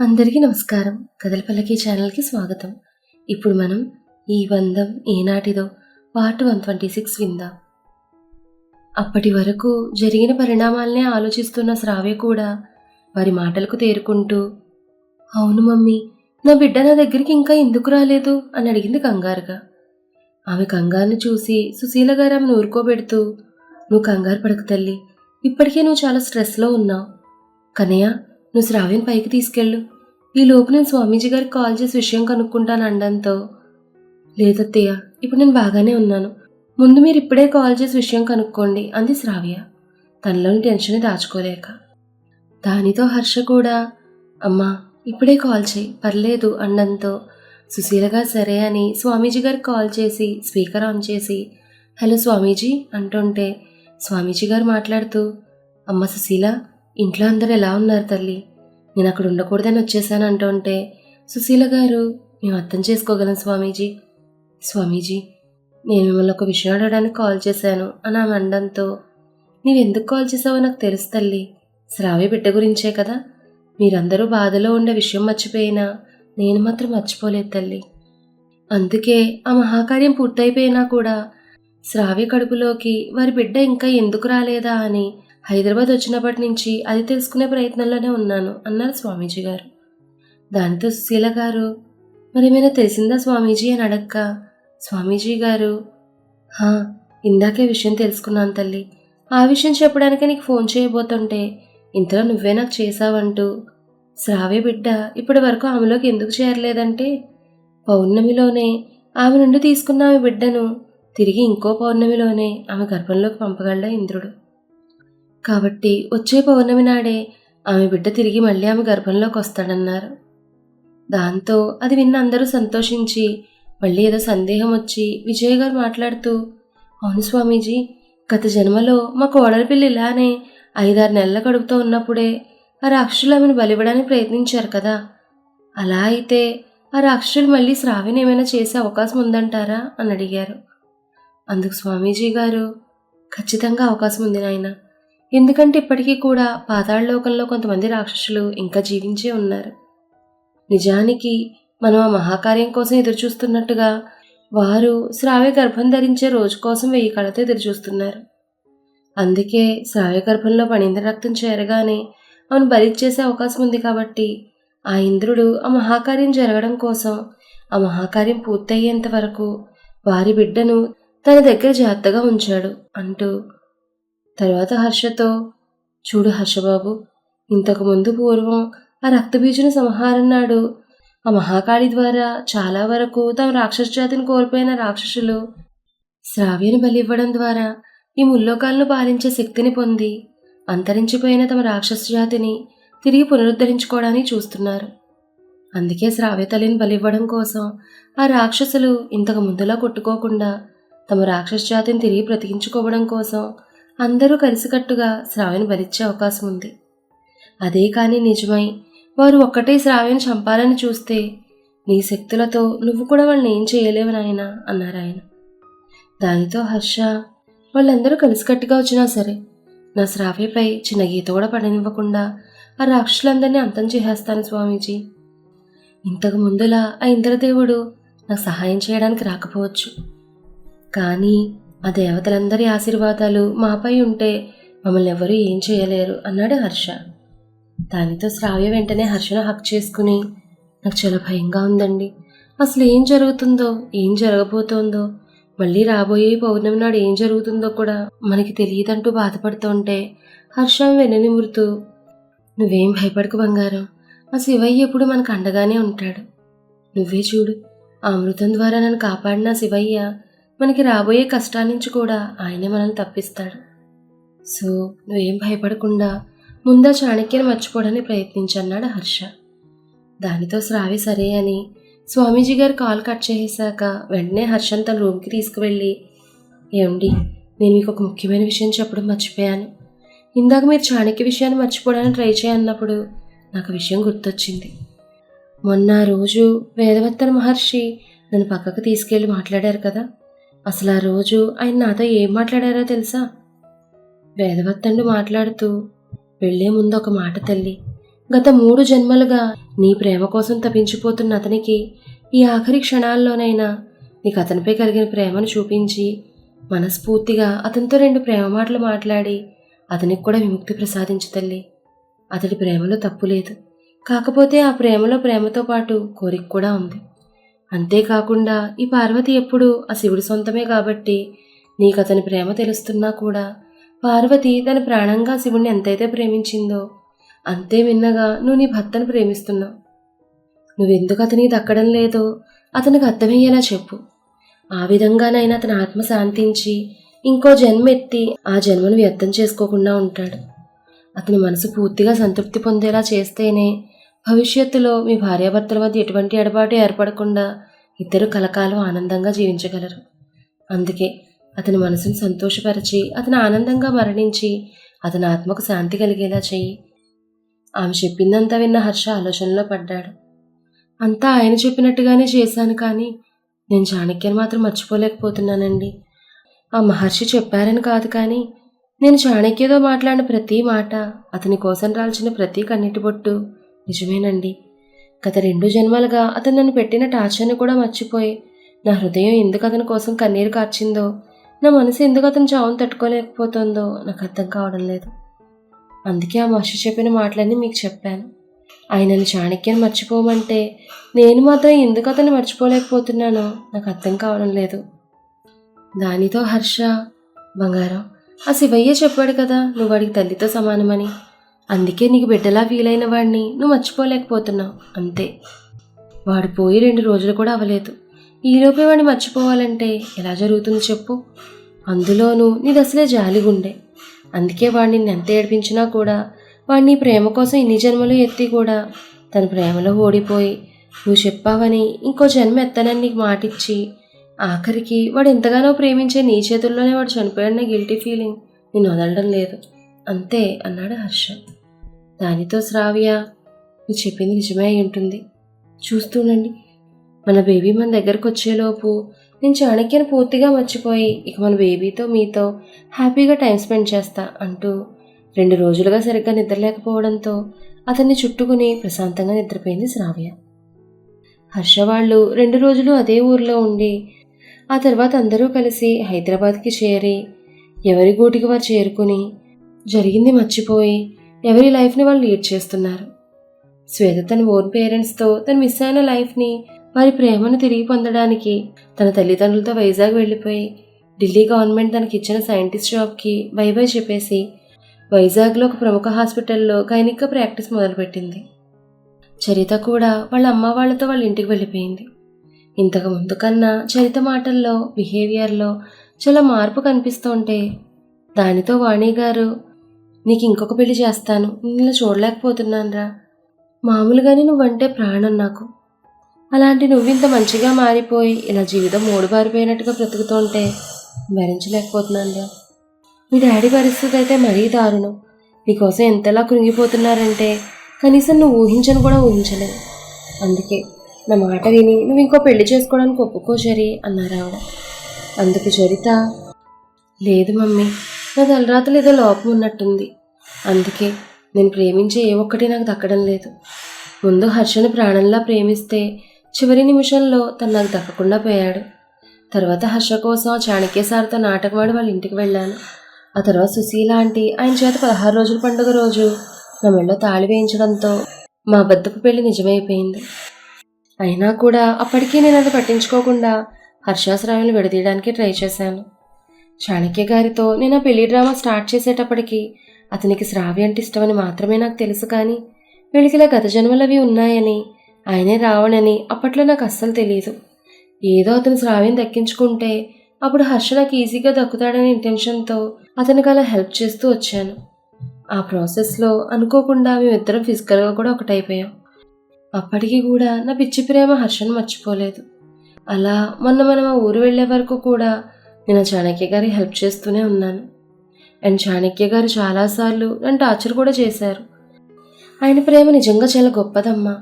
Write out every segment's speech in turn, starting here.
అందరికీ నమస్కారం. కదలపల్లకి ఛానల్కి స్వాగతం. ఇప్పుడు మనం ఈ బంధం ఏనాటిదో పార్ట్ వన్ ట్వంటీ సిక్స్ విందాం. అప్పటి వరకు జరిగిన పరిణామాలనే ఆలోచిస్తున్న శ్రావ్య కూడా వారి మాటలకు తేరుకుంటూ అవును మమ్మీ నా బిడ్డ నా దగ్గరికి ఇంకా ఎందుకు రాలేదు? అని అడిగింది కంగారుగా. ఆమె కంగారుని చూసి సుశీల గారు ఆమెను ఊరుకోబెడుతూ నువ్వు కంగారు పడకు తల్లి ఇప్పటికే నువ్వు చాలా స్ట్రెస్లో ఉన్నావు. కనయ్య నువ్వు శ్రావ్యం పైకి తీసుకెళ్ళు. ఈ లోపు నేను స్వామీజీ గారికి కాల్ చేసి విషయం కనుక్కుంటాను అనడంతో లేదత్తయ్య ఇప్పుడు నేను బాగానే ఉన్నాను. ముందు మీరు ఇప్పుడే కాల్ చేసి విషయం కనుక్కోండి అంది శ్రావ్య. తనలోని టెన్షన్ దాచుకోలేక. దానితో హర్ష కూడా అమ్మా ఇప్పుడే కాల్ చేయి పర్లేదు అండంతో సుశీలగా సరే అని స్వామీజీ గారికి కాల్ చేసి స్పీకర్ ఆన్ చేసి హలో స్వామీజీ అంటుంటే స్వామీజీ గారు మాట్లాడుతూ అమ్మ సుశీల ఇంట్లో అందరూ ఎలా ఉన్నారు తల్లి? నేను అక్కడ ఉండకూడదని వచ్చేసాను అంటుంటే సుశీల గారు మేము అర్థం చేసుకోగలం స్వామీజీ. స్వామీజీ నేను మిమ్మల్ని ఒక విషయం అడగడానికి కాల్ చేశాను అని ఆమె అనడంతో నీవెందుకు కాల్ చేసావో నాకు తెలుసు తల్లి. శ్రావ్య బిడ్డ గురించే కదా. మీరందరూ బాధలో ఉండే విషయం మర్చిపోయినా నేను మాత్రం మర్చిపోలేదు తల్లి. అందుకే ఆ మహాకార్యం పూర్తయిపోయినా కూడా శ్రావ్య కడుపులోకి వారి బిడ్డ ఇంకా ఎందుకు రాలేదా అని హైదరాబాద్ వచ్చినప్పటి నుంచి అది తెలుసుకునే ప్రయత్నంలోనే ఉన్నాను అన్నారు స్వామీజీ గారు. దానితో సుశీల గారు మరేమైనా తెలిసిందా స్వామీజీ అని అడక్క? స్వామీజీ గారు హా ఇందాకే విషయం తెలుసుకున్నాను తల్లి. ఆ విషయం చెప్పడానికి నీకు ఫోన్ చేయబోతుంటే ఇంతలో నువ్వే నాకు చేశావంటూ. శ్రావ్య బిడ్డ ఇప్పటి వరకు ఆమెలోకి ఎందుకు చేరలేదంటే? పౌర్ణమిలోనే ఆమె నుండి తీసుకున్న ఆమె బిడ్డను తిరిగి ఇంకో పౌర్ణమిలోనే ఆమె గర్భంలోకి పంపగలడా ఇంద్రుడు. కాబట్టి వచ్చే పౌర్ణమి నాడే ఆమె బిడ్డ తిరిగి మళ్ళీ ఆమె గర్భంలోకి వస్తాడన్నారు. దాంతో అది విన్న అందరూ సంతోషించి మళ్ళీ ఏదో సందేహం వచ్చి విజయ్ గారు మాట్లాడుతూ అవును స్వామీజీ గత జన్మలో మా కోడలిపిల్లి ఇలానే ఐదారు నెలల కడుపుతో ఉన్నప్పుడే ఆ రాక్షసులు ఆమెను బలివ్వడానికి ప్రయత్నించారు కదా. అలా అయితే ఆ రాక్షసులు మళ్ళీ శ్రావిని ఏమైనా చేసే అవకాశం ఉందంటారా? అని అడిగారు. అందుకు స్వామీజీ గారు ఖచ్చితంగా అవకాశం ఉంది నాయన. ఎందుకంటే ఇప్పటికీ కూడా పాతాళలోకంలో కొంతమంది రాక్షసులు ఇంకా జీవించే ఉన్నారు. నిజానికి మనం ఆ మహాకార్యం కోసం ఎదురుచూస్తున్నట్టుగా వారు శ్రావ్య గర్భం ధరించే రోజు కోసం వెయ్యి కళతో ఎదురుచూస్తున్నారు. అందుకే శ్రావ్య గర్భంలో పణీంద్ర రక్తం చేరగానే అవును బలిచ్చేసే అవకాశం ఉంది కాబట్టి ఆ ఇంద్రుడు ఆ మహాకార్యం జరగడం కోసం ఆ మహాకార్యం పూర్తయ్యేంత వరకు వారి బిడ్డను తన దగ్గర జాగ్రత్తగా ఉంచాడు అంటూ తర్వాత హర్షతో చూడు హర్షబాబు ఇంతకు ముందు పూర్వం ఆ రక్తబీజుని సంహారం నాడు ఆ మహాకాళి ద్వారా చాలా వరకు తమ రాక్షస జాతిని కోల్పోయిన రాక్షసులు శ్రావ్యని బలివ్వడం ద్వారా ఈ ముల్లోకాలను పాలించే శక్తిని పొంది అంతరించిపోయిన తమ రాక్షస జాతిని తిరిగి పునరుద్ధరించుకోవడానికి చూస్తున్నారు. అందుకే శ్రావ్యతలిని బలివ్వడం కోసం ఆ రాక్షసులు ఇంతకు ముందులా కొట్టుకోకుండా తమ రాక్షస జాతిని తిరిగి బ్రతికించుకోవడం కోసం అందరూ కలిసికట్టుగా శ్రావ్యను బలిచ్చే అవకాశం ఉంది. అదే కానీ నిజమై వారు ఒక్కటే శ్రావ్యను చంపాలని చూస్తే నీ శక్తులతో నువ్వు కూడా వాళ్ళని ఏం చేయలేవు నాయనా అన్నారు ఆయన. దానితో హర్ష వాళ్ళందరూ కలిసికట్టుగా వచ్చినా సరే నా శ్రావ్యపై చిన్న గీత కూడా పడనివ్వకుండా ఆ రాక్షసులందరినీ అంతం చేసేస్తాను స్వామీజీ. ఇంతకు ముందులా ఆ ఇంద్రదేవుడు నాకు సహాయం చేయడానికి రాకపోవచ్చు. కానీ ఆ దేవతలందరి ఆశీర్వాదాలు మాపై ఉంటే మమ్మల్ని ఎవరూ ఏం చేయలేరు అన్నాడు హర్ష. దానితో శ్రావ్య వెంటనే హర్షను హక్ చేసుకుని నాకు చాలా భయంగా ఉందండి. అసలు ఏం జరుగుతుందో ఏం జరగబోతోందో మళ్ళీ రాబోయే పౌర్ణమి నాడు ఏం జరుగుతుందో కూడా మనకి తెలియదంటూ బాధపడుతుంటే హర్షం వెననిమురుతూ నువ్వేం భయపడకు బంగారం. ఆ శివయ్య ఎప్పుడు మనకు అండగానే ఉంటాడు. నువ్వే చూడు ఆ అమృతం ద్వారా నన్ను కాపాడిన శివయ్య మనకి రాబోయే కష్టాల నుంచి కూడా ఆయనే మనల్ని తప్పిస్తాడు. సో నువ్వేం భయపడకుండా ముందా చాణక్యని మర్చిపోవడానికి ప్రయత్నించన్నాడు హర్ష. దానితో శ్రావి సరే అని స్వామీజీ గారు కాల్ కట్ చేసాక వెంటనే హర్షన్ తన రూమ్కి తీసుకువెళ్ళి ఏమండి నేను మీకు ఒక ముఖ్యమైన విషయం చెప్పడం మర్చిపోయాను. ఇందాక మీరు చాణక్య విషయాన్ని మర్చిపోవడానికి ట్రై చేయన్నప్పుడు నాకు విషయం గుర్తొచ్చింది. మొన్న రోజు వేదవత్తన మహర్షి నన్ను పక్కకు తీసుకెళ్ళి మాట్లాడారు కదా. అసలు ఆ రోజు ఆయన నాతో ఏం మాట్లాడారో తెలుసా? వేదవత్తండు మాట్లాడుతూ వెళ్ళే ముందు ఒక మాట తల్లి. గత మూడు జన్మలుగా నీ ప్రేమ కోసం తపించిపోతున్న అతనికి ఈ ఆఖరి క్షణాల్లోనైనా నీకు అతనిపై కలిగిన ప్రేమను చూపించి మనస్ఫూర్తిగా అతనితో రెండు ప్రేమ మాటలు మాట్లాడి అతనికి కూడా విముక్తి ప్రసాదించు తల్లి. అతడి ప్రేమలో తప్పు లేదు. కాకపోతే ఆ ప్రేమలో ప్రేమతో పాటు కోరిక కూడా ఉంది. అంతేకాకుండా ఈ పార్వతి ఎప్పుడు ఆ శివుడి సొంతమే కాబట్టి నీకు అతని ప్రేమ తెలుస్తున్నా కూడా పార్వతి తన ప్రాణంగా శివుణ్ణి ఎంతైతే ప్రేమించిందో అంతే మిన్నగా నువ్వు నీ భర్తను ప్రేమిస్తున్నావు. నువ్వెందుకు అతనికి దక్కడం లేదో అతనికి అర్థమయ్యేలా చెప్పు. ఆ విధంగానైనా అతని ఆత్మ శాంతించి ఇంకో జన్మ ఎత్తి ఆ జన్మను వ్యర్థం చేసుకోకుండా ఉంటాడు. అతని మనసు పూర్తిగా సంతృప్తి పొందేలా చేస్తేనే భవిష్యత్తులో మీ భార్యాభర్తల మధ్య ఎటువంటి ఎడబాటు ఏర్పడకుండా ఇద్దరు కలకాలం ఆనందంగా జీవించగలరు. అందుకే అతని మనసును సంతోషపరిచి అతను ఆనందంగా మరణించి అతని ఆత్మకు శాంతి కలిగేలా చెయ్యి. ఆమె చెప్పిందంతా విన్న హర్ష ఆలోచనలో పడ్డాడు. అంతా ఆయన చెప్పినట్టుగానే చేశాను కానీ నేను చాణక్యని మాత్రం మర్చిపోలేకపోతున్నానండి. ఆ మహర్షి చెప్పారని కాదు కానీ నేను చాణక్యతో మాట్లాడిన ప్రతి మాట అతని కోసం రాల్చిన ప్రతి కన్నిటి బొట్టు నిజమేనండి. గత రెండు జన్మలుగా అతను నన్ను పెట్టిన టార్చర్ని కూడా మర్చిపోయి నా హృదయం ఎందుకు అతని కోసం కన్నీరు కార్చిందో నా మనసు ఎందుకు అతను చావును తట్టుకోలేకపోతుందో నాకు అర్థం కావడం లేదు. అందుకే ఆ మహర్షి చెప్పిన మాటలన్నీ మీకు చెప్పాను. ఆయనను చాణక్యని మర్చిపోమంటే నేను మాత్రం ఎందుకు అతన్ని మర్చిపోలేకపోతున్నానో నాకు అర్థం కావడం లేదు. దానితో హర్ష బంగారం ఆ శివయ్య చెప్పాడు కదా నువ్వు వాడికి తల్లితో సమానమని. అందుకే నీకు బిడ్డలా ఫీల్ అయిన వాడిని నువ్వు మర్చిపోలేకపోతున్నావు. అంతే. వాడు పోయి రెండు రోజులు కూడా అవ్వలేదు. ఈలోపే వాడిని మర్చిపోవాలంటే ఎలా జరుగుతుంది చెప్పు? అందులోనూ నీది అసలే జాలిగుండే. అందుకే వాడిని ఎంత ఏడిపించినా కూడా వాడిని ప్రేమ కోసం ఇన్ని జన్మలు ఎత్తి కూడా తన ప్రేమలో ఓడిపోయి నువ్వు చెప్పావని ఇంకో జన్మ ఎత్తనని నీకు మాటిచ్చి ఆఖరికి వాడు ఎంతగానో ప్రేమించే నీ చేతుల్లోనే వాడు చనిపోయాడన్న గిల్టీ ఫీలింగ్ నేను వదలడం లేదు. అంతే అన్నాడు హర్ష. దానితో శ్రావ్య నువ్వు చెప్పింది నిజమే ఉంటుంది. చూస్తుండండి మన బేబీ మన దగ్గరకు వచ్చేలోపు నేను చాణక్యను పూర్తిగా మర్చిపోయి ఇక మన బేబీతో మీతో హ్యాపీగా టైం స్పెండ్ చేస్తా అంటూ రెండు రోజులుగా సరిగ్గా నిద్రలేకపోవడంతో అతన్ని చుట్టుకుని ప్రశాంతంగా నిద్రపోయింది శ్రావ్య. హర్ష వాళ్ళు రెండు రోజులు అదే ఊర్లో ఉండి ఆ తర్వాత అందరూ కలిసి హైదరాబాద్కి చేరి ఎవరి గూటికి వారు చేరుకుని జరిగింది మర్చిపోయి ఎవరి లైఫ్ని వాళ్ళు లీడ్ చేస్తున్నారు. శ్వేత తన ఓన్ పేరెంట్స్తో తను మిస్ అయిన లైఫ్ని వారి ప్రేమను తిరిగి పొందడానికి తన తల్లిదండ్రులతో వైజాగ్ వెళ్ళిపోయి ఢిల్లీ గవర్నమెంట్ తనకి ఇచ్చిన సైంటిస్ట్ జాబ్కి బై బై చెప్పేసి వైజాగ్లో ఒక ప్రముఖ హాస్పిటల్లో గైనిక్గా ప్రాక్టీస్ మొదలుపెట్టింది. చరిత కూడా వాళ్ళ అమ్మ వాళ్ళతో వాళ్ళ ఇంటికి వెళ్ళిపోయింది. ఇంతకు ముందు కన్నా చరిత మాటల్లో బిహేవియర్లో చాలా మార్పు కనిపిస్తుంటే దానితో వాణి గారు నీకు ఇంకొక పెళ్ళి చేస్తాను. నిన్ను చూడలేకపోతున్నానురా. మామూలుగానే నువ్వంటే ప్రాణం నాకు. అలాంటి నువ్వింత మంచిగా మారిపోయి ఇలా జీవితం మూడుబారిపోయినట్టుగా బ్రతుకుతుంటే భరించలేకపోతున్నానురా. మీ డాడీ పరిస్థితి అయితే మరీ దారుణం. నీకోసం ఎంతలా కృంగిపోతున్నారంటే కనీసం నువ్వు ఊహించను కూడా ఊహించలేదు అందుకే నా మాట విని నువ్వు ఇంకో పెళ్ళి చేసుకోవడానికి ఒప్పుకో చరి అన్నారు ఆవిడ అందుకు చరిత లేదు మమ్మీ. నా తలరాతలు ఏదో లోపం ఉన్నట్టుంది. అందుకే నేను ప్రేమించే ఏ ఒక్కటి నాకు దక్కడం లేదు. ముందు హర్షను ప్రాణంలా ప్రేమిస్తే చివరి నిమిషంలో తను నాకు దక్కకుండా పోయాడు. తర్వాత హర్ష కోసం చాణక్య సార్తో నాటకమాడి వాళ్ళ ఇంటికి వెళ్ళాను. ఆ తర్వాత సుశీల ఆంటీ ఆయన చేత పదహారు రోజుల పండుగ రోజు నా మెళ్ళో తాళి వేయించడంతో మా అబద్ధపు పెళ్ళి నిజమైపోయింది. అయినా కూడా అప్పటికీ నేను అది పట్టించుకోకుండా హర్షాశ్రాయాలు విడదీయడానికి ట్రై చేశాను. చాణక్య గారితో నేను ఆ పెళ్ళి డ్రామా స్టార్ట్ చేసేటప్పటికి అతనికి శ్రావ్య అంటే ఇష్టమని మాత్రమే నాకు తెలుసు కానీ వీళ్ళకి ఇలా గత అవి ఉన్నాయని ఆయనే రావణని అప్పట్లో నాకు అస్సలు తెలియదు ఏదో అతను శ్రావ్యం దక్కించుకుంటే అప్పుడు హర్ష నాకు ఈజీగా దక్కుతాడనే ఇంటెన్షన్తో అతనికి అలా హెల్ప్ చేస్తూ వచ్చాను. ఆ ప్రాసెస్లో అనుకోకుండా మేమిద్దరం ఫిజికల్గా కూడా ఒకటైపోయాం. అప్పటికి కూడా నా పిచ్చి ప్రేమ హర్షను మర్చిపోలేదు. అలా మొన్న మనం ఆ ఊరు వెళ్ళే వరకు కూడా నేను చాణక్య గారి హెల్ప్ చేస్తూనే ఉన్నాను. అండ్ చాణక్య గారు చాలాసార్లు నన్ను టార్చర్ కూడా చేశారు. ఆయన ప్రేమ నిజంగా చాలా గొప్పదమ్మా.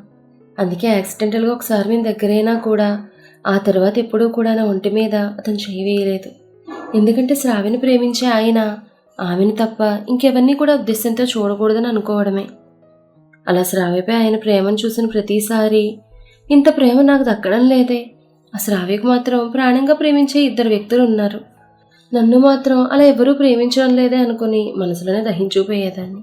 అందుకే యాక్సిడెంటల్గా ఒకసారి నేను దగ్గరైనా కూడా ఆ తర్వాత ఎప్పుడూ కూడా నా ఒంటి మీద అతను చేయి వేయలేదు. ఎందుకంటే శ్రావిని ప్రేమించే ఆయన ఆమెను తప్ప ఇంకెవన్నీ కూడా ఉద్దేశంతో చూడకూడదని అనుకోవడమే. అలా శ్రావిపై ఆయన ప్రేమను చూసిన ప్రతిసారి ఇంత ప్రేమ నాకు దక్కడం లేదే. ఆ శ్రావ్యకు మాత్రం ప్రాణంగా ప్రేమించే ఇద్దరు వ్యక్తులు ఉన్నారు. నన్ను మాత్రం అలా ఎవరూ ప్రేమించడం లేదే అనుకుని మనసులోనే దహించుకుపోయేదాన్ని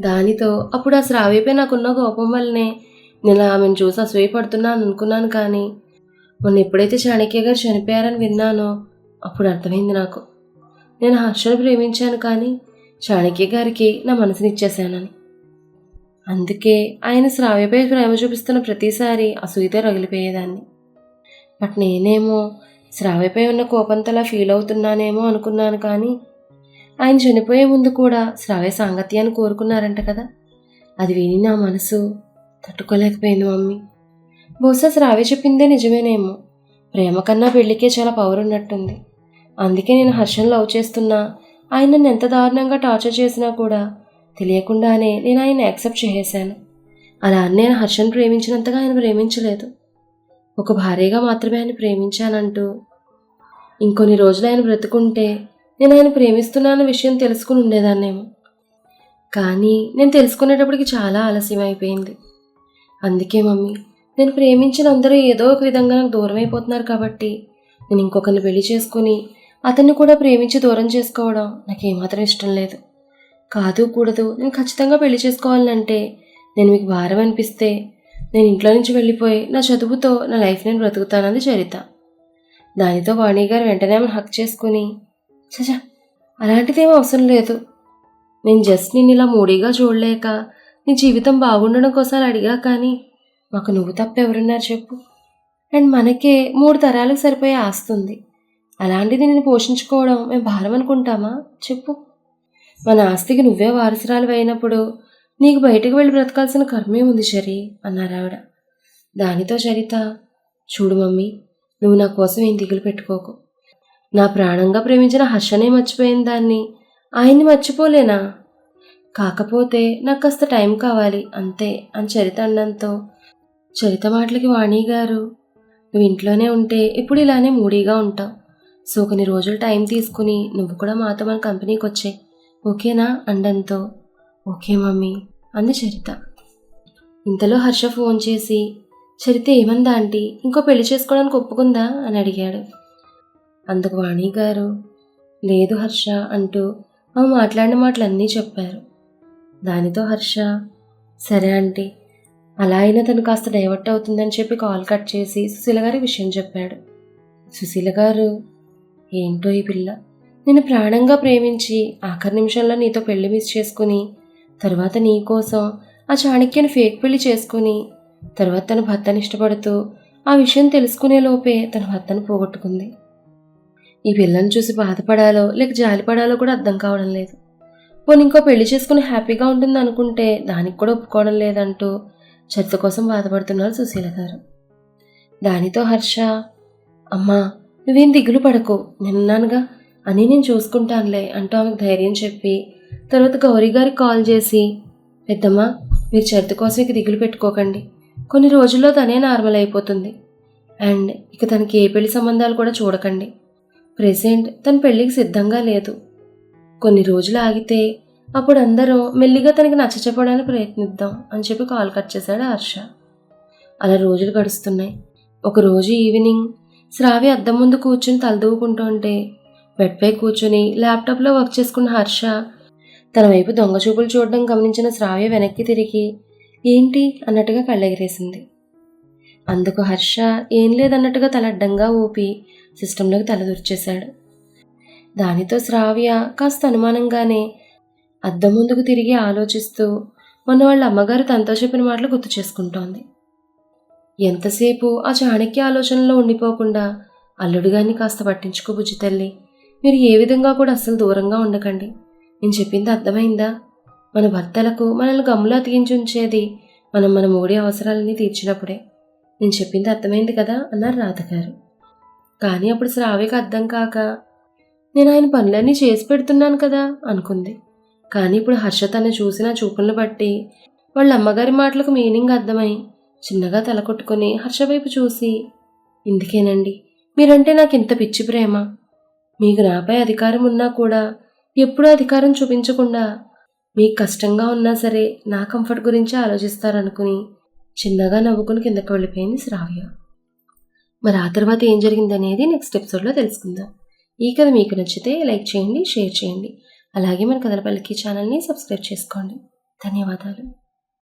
దానితో అప్పుడు ఆ శ్రావ్యపై నాకున్న కోపం వల్లనే నేను ఆమెను చూసి అసూయపడుతున్నాను అనుకున్నాను కానీ మొన్న ఎప్పుడైతే చాణక్య గారు చనిపోయారని విన్నానో అప్పుడు అర్థమైంది నాకు. నేను హర్షను ప్రేమించాను కానీ చాణక్య గారికి నా మనసునిచ్చేశానని అందుకే ఆయన శ్రావ్యపై ప్రేమ చూపిస్తున్న ప్రతిసారి అసూయతో రగిలిపోయేదాన్ని. బట్ నేనేమో శ్రావ్యపై ఉన్న కోపంతలా ఫీల్ అవుతున్నానేమో అనుకున్నాను కానీ ఆయన చనిపోయే ముందు కూడా శ్రావ్య సాంగత్యాన్ని కోరుకున్నారంట కదా. అది విని నా మనసు తట్టుకోలేకపోయింది మమ్మీ. బహుశా శ్రావ్య చెప్పిందే నిజమేనేమో. ప్రేమ కన్నా పెళ్ళికే చాలా పవర్ ఉన్నట్టుంది. అందుకే నేను హర్షం లవ్ చేస్తున్నా. ఆయన నన్ను ఎంత దారుణంగా టార్చర్ చేసినా కూడా తెలియకుండానే నేను ఆయన యాక్సెప్ట్ చేసేశాను. అలా అని నేను హర్షం ప్రేమించినంతగా ఆయన ప్రేమించలేదు. ఒక భార్యగా మాత్రమే ఆయన ప్రేమించానంటూ. ఇంకొన్ని రోజులు ఆయన బ్రతుకుంటే నేను ఆయన ప్రేమిస్తున్నాన్న విషయం తెలుసుకుని ఉండేదాన్నేమో. కానీ నేను తెలుసుకునేటప్పటికి చాలా ఆలస్యం అయిపోయింది అందుకే మమ్మీ నేను ప్రేమించిన అందరూ ఏదో ఒక విధంగా నాకు దూరం అయిపోతున్నారు కాబట్టి నేను ఇంకొకరిని పెళ్ళి చేసుకుని అతన్ని కూడా ప్రేమించి దూరం చేసుకోవడం నాకు ఏమాత్రం ఇష్టం లేదు. కాదు కూడదు నేను ఖచ్చితంగా పెళ్ళి చేసుకోవాలంటే నేను మీకు భారం అనిపిస్తే నేను ఇంట్లో నుంచి వెళ్ళిపోయి నా చదువుతో నా లైఫ్ నేను బ్రతుకుతానంది చరిత. దానితో వాణి గారు వెంటనే ఆమెను హక్ చేసుకుని చచా అలాంటిదేం అవసరం లేదు. నేను జస్ట్ నేను ఇలా మూడీగా చూడలేక నీ జీవితం బాగుండడం కోసం అడిగా కానీ మాకు నువ్వు తప్ప ఎవరున్నారు చెప్పు. అండ్ మనకే మూడు తరాలకు సరిపోయే ఆస్తుంది. అలాంటిది నేను పోషించుకోవడం మేము భారం అనుకుంటామా? చెప్పు. మన ఆస్తికి నువ్వే వారసురాలు అయినప్పుడు నీకు బయటకు వెళ్ళి బ్రతకాల్సిన కర్మే ఉంది చరి అన్నారు ఆవిడ. దానితో చరిత చూడు మమ్మీ నువ్వు నా కోసం ఏం దిగులు పెట్టుకోకు. నా ప్రాణంగా ప్రేమించిన హర్షనే మర్చిపోయిన దాన్ని ఆయన్ని మర్చిపోలేనా? కాకపోతే నాకు కాస్త టైం కావాలి అంతే అని చరిత అన్నంతో చరిత మాటలకి వాణి గారు నువ్వు ఇంట్లోనే ఉంటే ఇప్పుడు ఇలానే మూడీగా ఉంటావు. సో కొన్ని రోజులు టైం తీసుకుని నువ్వు కూడా మాతో మన కంపెనీకి వచ్చే ఓకేనా? అండంతో ఓకే మమ్మీ. అంది చరిత. ఇంతలో హర్ష ఫోన్ చేసి చరిత ఏమందా ఆంటీ? ఇంకో పెళ్ళి చేసుకోవడానికి ఒప్పుకుందా? అని అడిగాడు. అందుకు వాణి గారు లేదు హర్ష అంటూ ఆమె మాట్లాడిన మాటలన్నీ చెప్పారు. దానితో హర్ష సరే ఆంటీ అలా అయినా తను కాస్త డైవర్ట్ అవుతుందని చెప్పి కాల్ కట్ చేసి సుశీల గారి విషయం చెప్పాడు. సుశీల గారు ఏంటో ఈ పిల్ల? నేను ప్రాణంగా ప్రేమించి ఆఖరి నిమిషంలో నీతో పెళ్ళి మిస్ చేసుకుని తర్వాత నీకోసం ఆ చాణక్యని ఫేక్ పెళ్ళి చేసుకుని తర్వాత తన భర్తని ఇష్టపడుతూ ఆ విషయం తెలుసుకునే లోపే తన భర్తను పోగొట్టుకుంది. ఈ పిల్లని చూసి బాధపడాలో లేక జాలిపడాలో కూడా అర్థం కావడం లేదు. పోనీ ఇంకో పెళ్ళి చేసుకుని హ్యాపీగా ఉంటుంది అనుకుంటే దానికి కూడా ఒప్పుకోవడం లేదంటూ చర్చ కోసం బాధపడుతున్నారు సుశీల గారు. దానితో హర్ష అమ్మా నువ్వేం దిగులు పడకు నిన్నానుగా అని నేను చూసుకుంటానులే అంటూ ఆమెకు ధైర్యం చెప్పి తర్వాత గౌరీ గారికి కాల్ చేసి పెద్దమ్మ మీరు చరిత కోసం ఇక దిగులు పెట్టుకోకండి. కొన్ని రోజుల్లో తనే నార్మల్ అయిపోతుంది. అండ్ ఇక తనకి ఏ పెళ్ళి సంబంధాలు కూడా చూడకండి. ప్రెసెంట్ తన పెళ్ళికి సిద్ధంగా లేదు. కొన్ని రోజులు ఆగితే అప్పుడు అందరూ మెల్లిగా తనకి నచ్చ చెప్పడానికి ప్రయత్నిద్దాం అని చెప్పి కాల్ కట్ చేశాడు హర్ష. అలా రోజులు గడుస్తున్నాయి. ఒక రోజు ఈవినింగ్ శ్రావి అద్దం ముందు కూర్చుని తలదూకుంటుంటే బెడ్పై కూర్చుని ల్యాప్టాప్లో వర్క్ చేసుకున్న హర్ష తన వైపు దొంగ చూపులు చూడడం గమనించిన శ్రావ్య వెనక్కి తిరిగి ఏంటి? అన్నట్టుగా కళ్ళెగిరేసింది. అందుకు హర్ష ఏం లేదన్నట్టుగా తల అడ్డంగా ఊపి సిస్టంలోకి తలదూర్చేశాడు దానితో శ్రావ్య కాస్త అనుమానంగానే అద్దం ముందుకు తిరిగి ఆలోచిస్తూ మొన్న వాళ్ళ అమ్మగారు తనతో చెప్పిన మాటలు గుర్తు చేసుకుంటోంది. ఎంతసేపు ఆ చాణక్య ఆలోచనలో ఉండిపోకుండా అల్లుడుగాన్ని కాస్త పట్టించుకో బుజ్జి తల్లి. మీరు ఏ విధంగా కూడా అస్సలు దూరంగా ఉండకండి. నేను చెప్పింది అర్థమైందా? మన భర్తలకు మనల్ని గమ్ములో అతికించి ఉంచేది మనం మన మూడి అవసరాలని తీర్చినప్పుడే. నేను చెప్పింది అర్థమైంది కదా? అన్నారు రాధగారు. కానీ అప్పుడు శ్రావ్యకు అర్థం కాక నేను ఆయన పనులన్నీ చేసి పెడుతున్నాను కదా? అనుకుంది. కానీ ఇప్పుడు హర్ష తను చూసిన చూపులను బట్టి వాళ్ళ అమ్మగారి మాటలకు మీనింగ్ అర్థమై చిన్నగా తల కొట్టుకొని హర్ష వైపు చూసి ఇందుకేనండి మీరంటే నాకు ఇంత పిచ్చి ప్రేమ. మీకు నాపై అధికారం ఉన్నా కూడా ఎప్పుడూ అధికారం చూపించకుండా మీకు కష్టంగా ఉన్నా సరే నా కంఫర్ట్ గురించి ఆలోచిస్తారనుకుని చిన్నగా నవ్వుకుని కిందకు వెళ్ళిపోయింది శ్రావ్య. మరి ఆ తర్వాత ఏం జరిగిందనేది నెక్స్ట్ ఎపిసోడ్లో తెలుసుకుందాం. ఈ కథ మీకు నచ్చితే లైక్ చేయండి షేర్ చేయండి. అలాగే మన కథల పలికి ఛానల్ని సబ్స్క్రైబ్ చేసుకోండి. ధన్యవాదాలు.